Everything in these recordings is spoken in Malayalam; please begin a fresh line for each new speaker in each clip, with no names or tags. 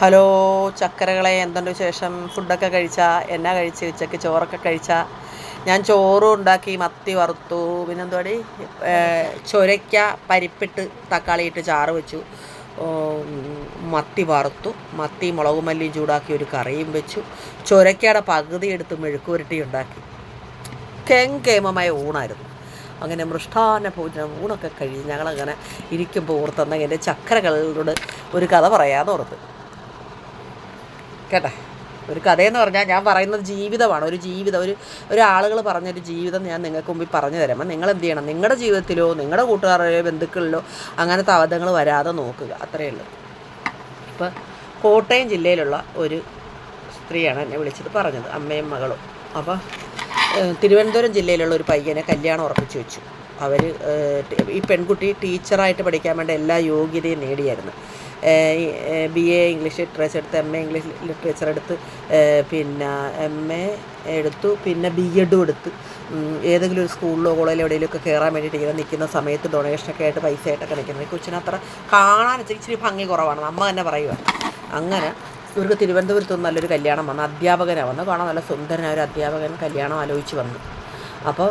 ഹലോ ചക്കരകളെ എന്തുണ്ട് വിശേഷം? ഫുഡൊക്കെ കഴിച്ചാ? എന്നാ കഴിച്ച്? ഉച്ചയ്ക്ക് ചോറൊക്കെ കഴിച്ചാ? ഞാൻ ചോറും ഉണ്ടാക്കി മത്തി വറുത്തു. പിന്നെന്തുവാടി? ചൊരയ്ക്ക പരിപ്പിട്ട് തക്കാളി ഇട്ട് ചാറ് വെച്ചു. മത്തി വറുത്തു. മത്തി മുളക് മല്ലിയും ചൂടാക്കി ഒരു കറിയും വെച്ചു. ചൊരയ്ക്കയുടെ പകുതി എടുത്ത് മെഴുക്കുരുട്ടി ഉണ്ടാക്കി. കെങ്കേമമായ ഊണായിരുന്നു. അങ്ങനെ മൃഷ്ടാന ഭോജനം ഊണൊക്കെ കഴിഞ്ഞ് ഞങ്ങളങ്ങനെ ഇരിക്കുമ്പോൾ ഓർത്തെന്ന എന്റെ ചക്കരകളോട് ഒരു കഥ പറയാമെന്ന് ഓർത്ത്. കേട്ടെ ഒരു കഥയെന്ന് പറഞ്ഞാൽ ഞാൻ പറയുന്നത് ജീവിതമാണ് ഒരു ജീവിതം ഒരു ഒരു ആളുകൾ പറഞ്ഞൊരു ജീവിതം ഞാൻ നിങ്ങൾക്ക് മുമ്പിൽ പറഞ്ഞു തരാം. നിങ്ങൾ എന്ത് ചെയ്യണം? നിങ്ങളുടെ ജീവിതത്തിലോ നിങ്ങളുടെ കൂട്ടുകാരുടെയോ ബന്ധുക്കളിലോ അങ്ങനത്തെ അബദ്ധങ്ങൾ വരാതെ നോക്കുക. അത്രയേ ഉള്ളൂ. ഇപ്പോൾ കോട്ടയം ജില്ലയിലുള്ള ഒരു സ്ത്രീയാണ് എന്നെ വിളിച്ചിട്ട് പറഞ്ഞത് അമ്മയും മകളും. അപ്പോൾ തിരുവനന്തപുരം ജില്ലയിലുള്ള ഒരു പയ്യനെ കല്യാണം ഉറപ്പിച്ചു വെച്ചു. അവർ ഈ പെൺകുട്ടി ടീച്ചറായിട്ട് പഠിക്കാൻ വേണ്ട എല്ലാ യോഗ്യതയും നേടിയായിരുന്നു. ബി എ ഇംഗ്ലീഷ് ലിറ്ററേച്ചർ എടുത്ത് എം എ ഇംഗ്ലീഷ് ലിറ്ററേച്ചർ എടുത്ത് പിന്നെ എം എ എടുത്തു പിന്നെ ബി എഡും എടുത്ത്. ഏതെങ്കിലും ഒരു സ്കൂളിലോ കോളേജിലോ എവിടെയെങ്കിലുമൊക്കെ കയറാൻ വേണ്ടിയിട്ട് ഇങ്ങനെ നിൽക്കുന്ന സമയത്ത് ഡൊണേഷനൊക്കെ ആയിട്ട് പൈസ ആയിട്ടൊക്കെ നിൽക്കുന്നത് കൊച്ചിന് അത്ര കാണാൻ ഇച്ചിരി ഭംഗി കുറവാണ്. അമ്മ തന്നെ പറയുക അങ്ങനെ ഇവർക്ക് തിരുവനന്തപുരത്ത് നിന്ന് നല്ലൊരു കല്യാണം വന്നു. അധ്യാപകനാണ് വന്നു. കാണാൻ നല്ല സുന്ദരനായ ഒരു അധ്യാപകൻ കല്യാണം ആലോചിച്ച് വന്നു. അപ്പോൾ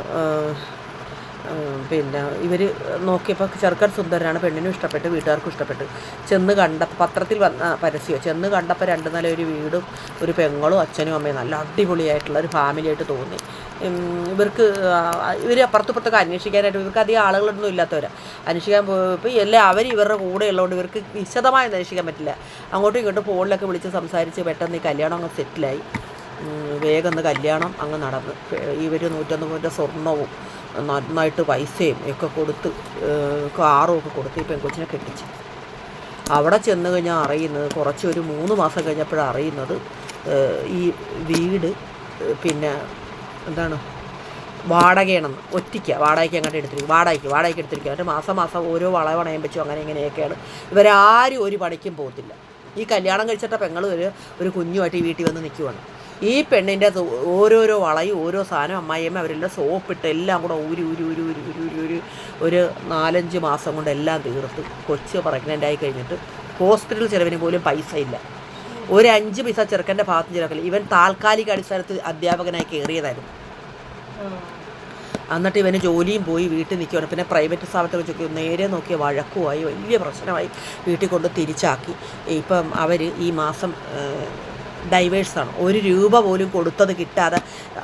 പിന്നെ ഇവർ നോക്കിയപ്പോൾ ചെറുക്കൻ സുന്ദരനാണ് പെണ്ണിനും ഇഷ്ടപ്പെട്ട് വീട്ടുകാർക്കും ഇഷ്ടപ്പെട്ട്. ചെന്ന് കണ്ട പത്രത്തിൽ വന്ന പരസ്യമോ ചെന്ന് കണ്ടപ്പോൾ രണ്ട് നില ഒരു വീടും ഒരു പെങ്ങളും അച്ഛനും അമ്മയും നല്ല അടിപൊളിയായിട്ടുള്ള ഒരു ഫാമിലിയായിട്ട് തോന്നി. ഇവർക്ക് ഇവർ അപ്പുറത്തുപ്പുറത്തൊക്കെ അന്വേഷിക്കാനായിട്ട് ഇവർക്ക് അധികം ആളുകളൊന്നും ഇല്ലാത്തവരാണ് അന്വേഷിക്കാൻ പോയപ്പോൾ എല്ലാം അവർ ഇവരുടെ കൂടെ ഉള്ളതുകൊണ്ട് ഇവർക്ക് വിശദമായി അന്വേഷിക്കാൻ പറ്റില്ല. അങ്ങോട്ടും ഇങ്ങോട്ടും ഫോണിലൊക്കെ വിളിച്ച് സംസാരിച്ച് പെട്ടെന്ന് ഈ കല്യാണം അങ്ങ് സെറ്റിലായി. വേഗം കല്യാണം അങ്ങ് നടന്ന്. ഇവർ നൂറ്റൊന്ന് പോയിന്റെ സ്വർണവും നന്നായിട്ട് പൈസയും ഒക്കെ കൊടുത്ത് കാറും ഒക്കെ കൊടുത്ത് ഈ പെൺകൊച്ചിനെ കെട്ടിച്ച്. അവിടെ ചെന്ന് കഴിഞ്ഞാൽ അറിയുന്നത് കുറച്ച് ഒരു മൂന്ന് മാസം കഴിഞ്ഞപ്പോഴാണ് അറിയുന്നത് ഈ വീട് പിന്നെ എന്താണ് വാടകയാണെന്ന്. ഒറ്റയ്ക്ക് വാടകയ്ക്ക് അങ്ങോട്ട് എടുത്തിരിക്കും വാടകയ്ക്ക് വാടകയ്ക്ക് എടുത്തിരിക്കുക എന്നിട്ട് മാസം മാസം ഓരോ വള പണയം വെച്ചു അങ്ങനെ ഇങ്ങനെയൊക്കെയാണ് ഇവരാരും ഒരു പണിക്കും പോകത്തില്ല. ഈ കല്യാണം കഴിച്ചിട്ട പെങ്ങൾ ഒരു ഒരു കുഞ്ഞുമായിട്ട് ഈ വീട്ടിൽ വന്ന് നിൽക്കുവാണ്. ഈ പെണ്ണിന്റെ ഓരോരോ വളയും ഓരോ സാധനം അമ്മായിയമ്മ അവരെല്ലാം സോപ്പിട്ട് എല്ലാം കൂടെ ഊരി ഊരി ഊരി ഊരി ഊരി ഊരി ഊരി ഒരു നാലഞ്ച് മാസം കൊണ്ട് എല്ലാം തീർത്ത്. കൊച്ച് പ്രഗ്നന്റ് ആയി കഴിഞ്ഞിട്ട് ഹോസ്പിറ്റൽ ചിലവിന് പോലും പൈസ ഇല്ല. ഒരു അഞ്ച് പൈസ ചെറുക്കന്റെ ഭാഗത്ത് ചിലക്കില്ല ഇവൻ താൽക്കാലിക അടിസ്ഥാനത്തിൽ അധ്യാപകനായി കയറിയതായിരുന്നു. എന്നിട്ട് ഇവന് ജോലിയും പോയി വീട്ടിൽ നിൽക്കുകയാണ് പിന്നെ പ്രൈവറ്റ് സ്ഥാപനത്തിൽ വെച്ചൊക്കെ നേരെ നോക്കിയ വഴക്കുമായി വലിയ പ്രശ്നമായി വീട്ടിൽ കൊണ്ട് തിരിച്ചാക്കി. ഇപ്പം അവർ ഈ മാസം ഡൈവേഴ്സാണ് ഒരു രൂപ പോലും കൊടുത്തത് കിട്ടാതെ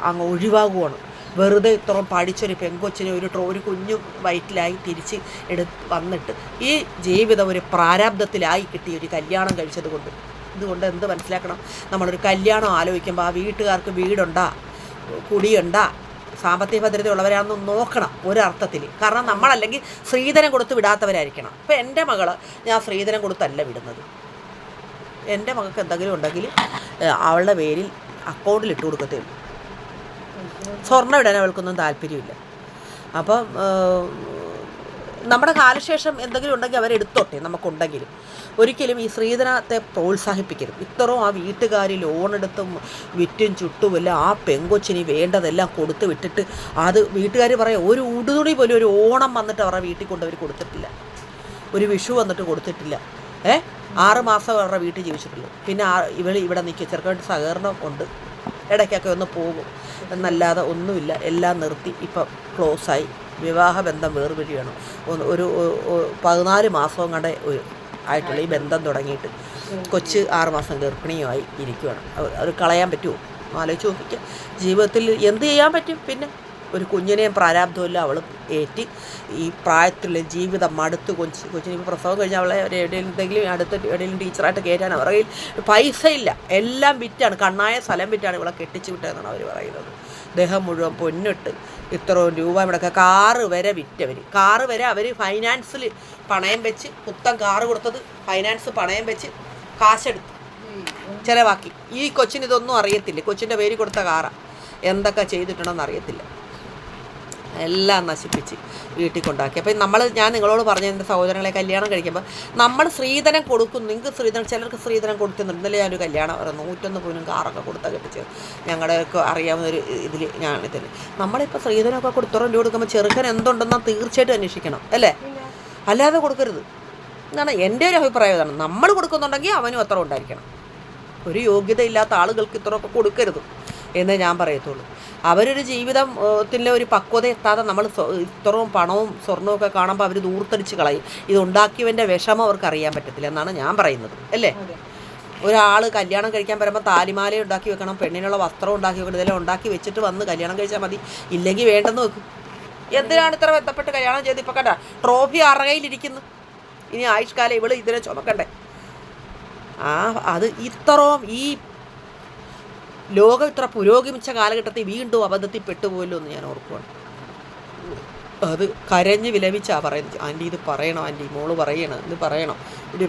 അങ്ങ് ഒഴിവാകുവാണ്. വെറുതെ ഇത്ര പഠിച്ചൊരു പെങ്കൊച്ചിനെ ഒരു ട്രോ ഒരു കുഞ്ഞു വയറ്റിലായി തിരിച്ച് എടുത്ത് വന്നിട്ട് ഈ ജീവിതം ഒരു പ്രാരാബ്ദത്തിലായി കിട്ടിയ ഒരു കല്യാണം കഴിച്ചത് കൊണ്ട്. ഇതുകൊണ്ട് എന്ത് മനസ്സിലാക്കണം? നമ്മളൊരു കല്യാണം ആലോചിക്കുമ്പോൾ ആ വീട്ടുകാർക്ക് വീടുണ്ടാ കുടിയുണ്ടാ സാമ്പത്തിക ഭദ്രത ഉള്ളവരാണെന്ന് നോക്കണം ഒരർത്ഥത്തിൽ കാരണം നമ്മളല്ലെങ്കിൽ സ്ത്രീധനം കൊടുത്ത് വിടാത്തവരായിരിക്കണം. ഇപ്പം എന്റെ മകൾ ഞാൻ സ്ത്രീധനം കൊടുത്തല്ല വിടുന്നത്. എന്റെ മകൾക്ക് എന്തെങ്കിലും ഉണ്ടെങ്കിൽ അവളുടെ പേരിൽ അക്കൗണ്ടിൽ ഇട്ട് കൊടുക്കത്തേ ഉള്ളൂ. സ്വർണം ഇടാൻ അവൾക്കൊന്നും താല്പര്യമില്ല. അപ്പം നമ്മുടെ കാലശേഷം എന്തെങ്കിലും ഉണ്ടെങ്കിൽ അവരെടുത്തോട്ടെ നമുക്കുണ്ടെങ്കിലും. ഒരിക്കലും ഈ സ്ത്രീധനത്തെ പ്രോത്സാഹിപ്പിക്കരുത്. ഇത്രയും ആ വീട്ടുകാർ ലോണെടുത്തും വിറ്റും ചുട്ടുമില്ല ആ പെങ്കൊച്ചിനി വേണ്ടതെല്ലാം കൊടുത്ത് വിട്ടിട്ട് അത് വീട്ടുകാർ പറയാം ഒരു ഉടുതുണി പോലും ഒരു ഓണം വന്നിട്ട് അവരുടെ വീട്ടിൽ കൊണ്ടവർ കൊടുത്തിട്ടില്ല. ഒരു വിഷു വന്നിട്ട് കൊടുത്തിട്ടില്ല. ഏ? ആറ് മാസം അവരുടെ വീട്ടിൽ ജീവിച്ചിട്ടുള്ളൂ. പിന്നെ ആ ഇവൾ ഇവിടെ നിൽക്കുക ചെറുക്കായിട്ട് സഹകരണം ഉണ്ട്. ഇടയ്ക്കൊക്കെ ഒന്ന് പോകും. എന്നല്ലാതെ ഒന്നുമില്ല. എല്ലാം നിർത്തി. ഇപ്പം ക്ലോസായി. വിവാഹബന്ധം വേർപിരിയാണ് ഒരു പതിനാല് മാസവും കൂടെ ആയിട്ടുള്ള ഈ ബന്ധം തുടങ്ങിയിട്ട് കൊച്ച് ആറുമാസം ഗർഭിണിയുമായി ഇരിക്കുകയാണ് അത് കളയാൻ പറ്റുമോ? ആലോചിച്ച് നോക്കിക്കുക ജീവിതത്തിൽ എന്ത് ചെയ്യാൻ പറ്റും? പിന്നെ ഒരു കുഞ്ഞിനെയും പ്രാരാബ്ധമില്ല അവൾ ഏറ്റി ഈ പ്രായത്തിലുള്ള ജീവിതം മടുത്ത് കൊഞ്ച് കൊച്ചിന് ഇപ്പോൾ പ്രസവം കഴിഞ്ഞാൽ അവളെ എന്തെങ്കിലും അടുത്ത എവിടെയെങ്കിലും ടീച്ചറായിട്ട് കയറ്റാൻ അവരുടെ കയ്യിൽ പൈസ ഇല്ല എല്ലാം വിറ്റാണ് കണ്ണായ സ്ഥലം വിറ്റാണ് ഇവളെ കെട്ടിച്ചു വിട്ടതെന്നാണ് അവർ പറയുന്നത്. ദേഹം മുഴുവൻ പൊന്നിട്ട് ഇത്ര രൂപ ഇവിടെയൊക്കെ കാറ് വരെ വിറ്റവർ കാറ് വരെ അവർ ഫൈനാൻസിൽ പണയം വെച്ച് പുത്തം കാറ് കൊടുത്തത് ഫൈനാൻസ് പണയം വെച്ച് കാശെടുത്തു. ചിലവാക്കി. ഈ കൊച്ചിന് ഇതൊന്നും അറിയത്തില്ല. കൊച്ചിന്റെ പേര് കൊടുത്ത കാറാണ് എന്തൊക്കെ ചെയ്തിട്ടുണ്ടെന്ന് അറിയത്തില്ല. എല്ലാം നശിപ്പിച്ച് വീട്ടിൽ കൊണ്ടാക്കി അപ്പോൾ നമ്മൾ ഞാൻ നിങ്ങളോട് പറഞ്ഞ എന്റെ സഹോദരങ്ങളെ കല്യാണം കഴിക്കുമ്പോൾ നമ്മൾ സ്ത്രീധനം കൊടുക്കും നിങ്ങൾക്ക് സ്ത്രീധനം ചിലർക്ക് സ്ത്രീധനം കൊടുക്കുന്നുണ്ട്. ഇന്നലെ ഞാനൊരു കല്യാണം നൂറ്റൊന്ന് പോലും കാറൊക്കെ കൊടുത്താൽ കെട്ടിച്ചത് ഞങ്ങളുടെയൊക്കെ അറിയാവുന്ന ഒരു ഇതിൽ ഞാനിതിൽ നമ്മളിപ്പോൾ സ്ത്രീധനമൊക്കെ കൊടുത്തോളം രൂപ കൊടുക്കുമ്പോൾ ചെറുക്കൻ എന്തുണ്ടെന്നാൽ തീർച്ചയായിട്ടും അന്വേഷിക്കണം അല്ലേ? അല്ലാതെ കൊടുക്കരുത്. എന്നാണ് എന്റെ ഒരു അഭിപ്രായം ഇതാണ്. നമ്മൾ കൊടുക്കുന്നുണ്ടെങ്കിൽ അവനും അത്ര ഉണ്ടായിരിക്കണം. ഒരു യോഗ്യതയില്ലാത്ത ആളുകൾക്ക് ഇത്രയൊക്കെ കൊടുക്കരുത്. എന്നേ ഞാൻ പറയത്തുള്ളൂ. അവരൊരു ജീവിതത്തിലെ ഒരു പക്വത എത്താതെ നമ്മൾ ഇത്രയും പണവും സ്വർണവും ഒക്കെ കാണുമ്പോൾ അവർ ദൂർത്തടിച്ച് കളയും. ഇത് ഉണ്ടാക്കിയവന്റെ വിഷമം അവർക്ക് അറിയാൻ പറ്റത്തില്ല എന്നാണ് ഞാൻ പറയുന്നത്. അല്ലേ? ഒരാൾ കല്യാണം കഴിക്കാൻ വരുമ്പോൾ താലിമാല ഉണ്ടാക്കി വെക്കണം പെണ്ണിനുള്ള വസ്ത്രം ഉണ്ടാക്കി വെക്കണം ഇതെല്ലാം ഉണ്ടാക്കി വെച്ചിട്ട് വന്ന് കല്യാണം കഴിച്ചാൽ മതി. ഇല്ലെങ്കിൽ വേണ്ടെന്ന് വെക്കും എന്തിനാണ് ഇത്ര ബന്ധപ്പെട്ട് കല്യാണം ചെയ്ത് ഇപ്പം കണ്ട ട്രോഫി അറകയിലിരിക്കുന്നു. ഇനി ആയുഷ്കാലം ഇവൾ ഇതിനെ ചുമക്കണ്ടേ? ആ അത് ഇത്രയും ഈ ലോകം ഇത്ര പുരോഗമിച്ച കാലഘട്ടത്തിൽ വീണ്ടും അബദ്ധത്തിൽ പെട്ടുപോയല്ലോ എന്ന് ഞാൻ ഓർക്കുവാണ്. അത് കരഞ്ഞ് വിലപിച്ചാ പറയുന്നത്. ആന്റി ഇത് പറയണം ആന്റി മോൾ പറയണം ഇത് പറയണം. ഇനി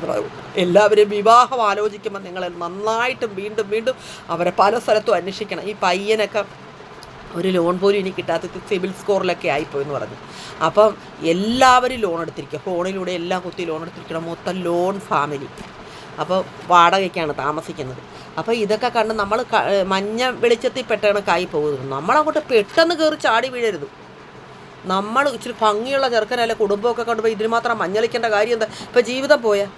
എല്ലാവരും വിവാഹം ആലോചിക്കുമ്പോൾ നിങ്ങൾ നന്നായിട്ടും വീണ്ടും വീണ്ടും അവരെ പല സ്ഥലത്തും അന്വേഷിക്കണം. ഈ പയ്യനൊക്കെ ഒരു ലോൺ പോലും ഇനി കിട്ടാത്ത സിവിൽ സ്കോറിലൊക്കെ ആയിപ്പോയി എന്ന് പറഞ്ഞു. അപ്പം എല്ലാവരും ലോൺ എടുത്തിരിക്കുക. ഫോണിലൂടെ എല്ലാം കുത്തി ലോൺ എടുത്തിരിക്കണം. മൊത്തം ലോൺ ഫാമിലി. അപ്പോൾ വാടകയ്ക്കാണ് താമസിക്കുന്നത്. അപ്പോൾ ഇതൊക്കെ കണ്ട് നമ്മൾ മഞ്ഞ വെളിച്ചത്തിൽ പെട്ടാണ് കായി പോകുന്നത് നമ്മളങ്ങോട്ട് പെട്ടെന്ന് കയറി ചാടി വീഴരുത്. നമ്മൾ ഇച്ചിരി ഭംഗിയുള്ള ചെറുക്കനല്ല കുടുംബമൊക്കെ കൊണ്ടുപോയി ഇതിന് മാത്രം മഞ്ഞളിക്കേണ്ട കാര്യം എന്താ? ഇപ്പം ജീവിതം പോയാൽ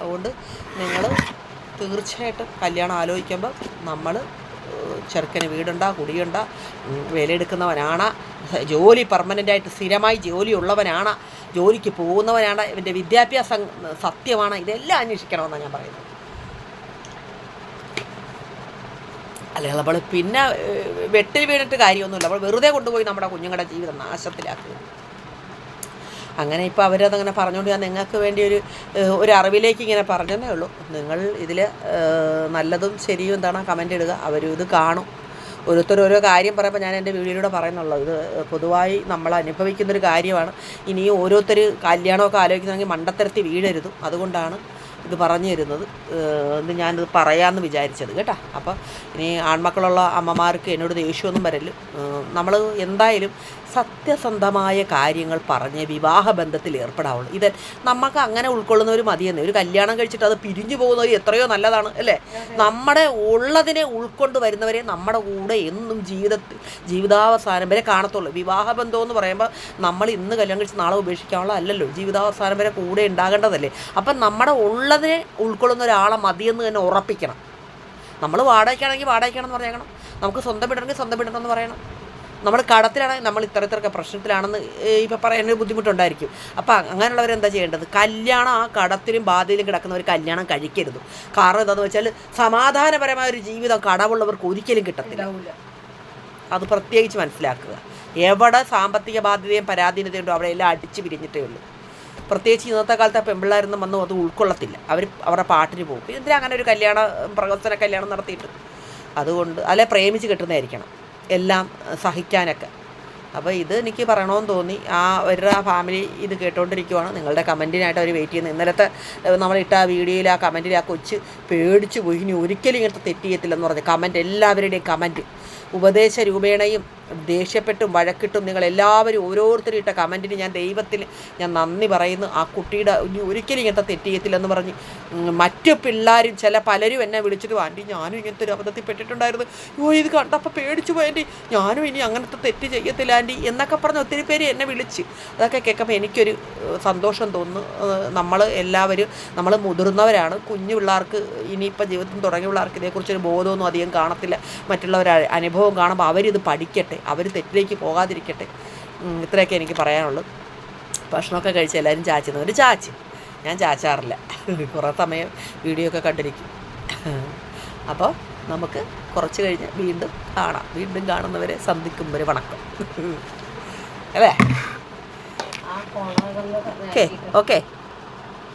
അതുകൊണ്ട് നിങ്ങൾ തീർച്ചയായിട്ടും കല്യാണം ആലോചിക്കുമ്പോൾ നമ്മൾ ചെറുക്കന് വീടുണ്ടാ കുടിയുണ്ടാ വിലയെടുക്കുന്നവനാണ്. ജോലി പെർമനന്റായിട്ട് സ്ഥിരമായി ജോലി ഉള്ളവനാണ് ജോലിക്ക് പോകുന്നവനാണ്. ഇവന്റെ വിദ്യാഭ്യാസം സത്യമാണ്. ഇതെല്ലാം അന്വേഷിക്കണമെന്നാണ് ഞാൻ പറയുന്നത്. അല്ലെങ്കിൽ നമ്മൾ പിന്നെ വെട്ടിൽ വീണിട്ട് കാര്യമൊന്നുമില്ല. നമ്മൾ വെറുതെ കൊണ്ടുപോയി നമ്മുടെ കുഞ്ഞുങ്ങളുടെ ജീവിതം നാശത്തിലാക്കുക അങ്ങനെ ഇപ്പോൾ അവരതങ്ങനെ പറഞ്ഞുകൊണ്ട് ഞാൻ നിങ്ങൾക്ക് വേണ്ടി ഒരു ഒരു അറിവിലേക്ക് ഇങ്ങനെ പറഞ്ഞതേ ഉള്ളൂ. നിങ്ങൾ ഇതിൽ നല്ലതും ശരിയും എന്താണ് കമന്റ് ഇടുക. അവരും ഇത് കാണും. ഓരോരുത്തർ ഓരോ കാര്യം പറയുമ്പോൾ ഞാൻ എന്റെ വീഡിയോയിലൂടെ പറയുന്നുള്ളൂ. ഇത് പൊതുവായി നമ്മൾ അനുഭവിക്കുന്നൊരു കാര്യമാണ്. ഇനി ഓരോരുത്തർ കല്യാണമൊക്കെ ആലോചിക്കുന്നെങ്കിൽ മണ്ടത്തരത്തിൽ വീഴരുത് അതുകൊണ്ടാണ് ഇത് പറഞ്ഞു തരുന്നത് ഇത് ഞാനിത് പറയാമെന്ന് വിചാരിച്ചത് കേട്ടോ. അപ്പോൾ ഇനി ആൺമക്കളുള്ള അമ്മമാർക്ക് എന്നോട് ദേഷ്യമൊന്നും വരൽ നമ്മൾ എന്തായാലും സത്യസന്ധമായ കാര്യങ്ങൾ പറഞ്ഞ് വിവാഹബന്ധത്തിൽ ഏർപ്പെടാവുള്ളൂ. ഇത് നമുക്ക് അങ്ങനെ ഉൾക്കൊള്ളുന്നവർ മതിയെന്ന്. ഒരു കല്യാണം കഴിച്ചിട്ട് അത് പിരിഞ്ഞു പോകുന്നവർ എത്രയോ നല്ലതാണ് അല്ലേ? നമ്മുടെ ഉള്ളതിനെ ഉൾക്കൊണ്ട് വരുന്നവരെ നമ്മുടെ കൂടെ എന്നും ജീവിതത്തിൽ ജീവിതാവസാനം വരെ കാണത്തുള്ളൂ. വിവാഹബന്ധം എന്ന് പറയുമ്പോൾ നമ്മൾ ഇന്ന് കല്യാണം കഴിച്ച് നാളെ ഉപേക്ഷിക്കാനുള്ള അല്ലല്ലോ. ജീവിതാവസാനം വരെ കൂടെ ഉണ്ടാകേണ്ടതല്ലേ. അപ്പം നമ്മുടെ ഉള്ളതിനെ ഉൾക്കൊള്ളുന്ന ഒരാളെ മതിയെന്ന് തന്നെ ഉറപ്പിക്കണം. നമ്മൾ വാടകയ്ക്കാണെങ്കിൽ വാടകയ്ക്കാണെന്ന് പറയണം. നമുക്ക് സ്വന്തം ഇടണമെങ്കിൽ സ്വന്തം വീടണമെന്ന് പറയണം. നമ്മൾ കടത്തിലാണെങ്കിൽ നമ്മൾ ഇത്തരത്തിലൊക്കെ പ്രശ്നത്തിലാണെന്ന് ഇപ്പോൾ പറയാൻ ഒരു ബുദ്ധിമുട്ടുണ്ടായിരിക്കും. അപ്പോൾ അങ്ങനെയുള്ളവരെന്താ ചെയ്യേണ്ടത്? കല്യാണം ആ കടത്തിലും ബാധയിലും കിടക്കുന്നവർ കല്യാണം കഴിക്കരുത്. കാരണം എന്താണെന്ന് വെച്ചാൽ സമാധാനപരമായ ഒരു ജീവിതം കടവുള്ളവർക്ക് ഒരിക്കലും കിട്ടത്തില്ല. അത് പ്രത്യേകിച്ച് മനസ്സിലാക്കുക. എവിടെ സാമ്പത്തിക ബാധ്യതയും പരാധീനതയുണ്ടോ അവിടെ എല്ലാം അടിച്ച് പിരിഞ്ഞിട്ടേ ഉള്ളൂ. പ്രത്യേകിച്ച് ഇന്നത്തെ കാലത്ത് പെമ്പിള്ളേരൊന്നും വന്ന് അത് ഉൾക്കൊള്ളത്തില്ല. അവർ അവരുടെ പാട്ടിന് പോകും. പിന്നെ എന്തിനാ അങ്ങനെ ഒരു കല്യാണ പ്രവർത്തന കല്യാണം നടത്തിയിട്ട്? അതുകൊണ്ട് അല്ലെ പ്രേമിച്ച് കിട്ടുന്നതായിരിക്കണം. എല്ലാം സഹിക്കാനൊക്കെ. അപ്പോൾ ഇത് എനിക്ക് പറയണമെന്ന് തോന്നി. ആ അവരുടെ ആ ഫാമിലി ഇത് കേട്ടുകൊണ്ടിരിക്കുവാണ് നിങ്ങളുടെ കമന്റിനായിട്ട് അവർ വെയിറ്റ് ചെയ്യുന്നത് ഇന്നലത്തെ നമ്മളിട്ട ആ വീഡിയോയിൽ ആ കമന്റിൽ ആ കൊച്ച് പേടിച്ച് പോയി. ഇനി ഒരിക്കലും ഇങ്ങനത്തെ തെറ്റ് ചെയ്യത്തില്ലെന്ന് പറഞ്ഞു കമന്റ് എല്ലാവരുടെയും കമന്റ് ഉപദേശ രൂപേണയും ദേഷ്യപ്പെട്ടും വഴക്കിട്ടും നിങ്ങൾ എല്ലാവരും ഓരോരുത്തരും ഇട്ട കമന്റിന് ഞാൻ ദൈവത്തിൽ ഞാൻ നന്ദി പറയുന്നു. ആ കുട്ടിയുടെ ഇനി ഒരിക്കലും ഇങ്ങനത്തെ തെറ്റ് ചെയ്യത്തില്ലെന്ന് പറഞ്ഞ് മറ്റു പിള്ളേരും ചില പലരും എന്നെ വിളിച്ചിട്ട് ആന്റി ഞാനും ഇങ്ങനത്തെ ഒരു അബദ്ധത്തിൽ പെട്ടിട്ടുണ്ടായിരുന്നു. യോ ഇത് കണ്ടപ്പോൾ പേടിച്ചു പോയി ആന്റി. ഞാനും ഇനി അങ്ങനത്തെ തെറ്റ് ചെയ്യത്തില്ല ആന്റി എന്നൊക്കെ പറഞ്ഞ് ഒത്തിരി പേര് എന്നെ വിളിച്ച്. അതൊക്കെ കേൾക്കുമ്പോൾ എനിക്കൊരു സന്തോഷം തോന്നുന്നു. നമ്മൾ എല്ലാവരും നമ്മൾ മുതിർന്നവരാണ്. കുഞ്ഞു പിള്ളേർക്ക് ഇനിയിപ്പോൾ ജീവിതത്തിൽ തുടങ്ങിയ പിള്ളേർക്ക് ഇതേക്കുറിച്ചൊരു ബോധമൊന്നും അധികം കാണത്തില്ല. മറ്റുള്ളവർ അനുഭവം കാണുമ്പോൾ അവരിത് പഠിക്കട്ടെ. അവർ തെറ്റിലേക്ക് പോകാതിരിക്കട്ടെ. ഇത്രയൊക്കെ എനിക്ക് പറയാനുള്ളൂ. ഭക്ഷണമൊക്കെ കഴിച്ച് എല്ലാവരും ചാച്ചുന്നവർ ചാച്ചി ഞാൻ ചാച്ചാറില്ല. കുറേ സമയം വീഡിയോ ഒക്കെ കണ്ടിരിക്കും. അപ്പോൾ നമുക്ക് കുറച്ച് കഴിഞ്ഞ് വീണ്ടും കാണാം. വീണ്ടും കാണുന്നവരെ സന്ധിക്കും വരെ വണക്കം. അല്ലേ? Okay okay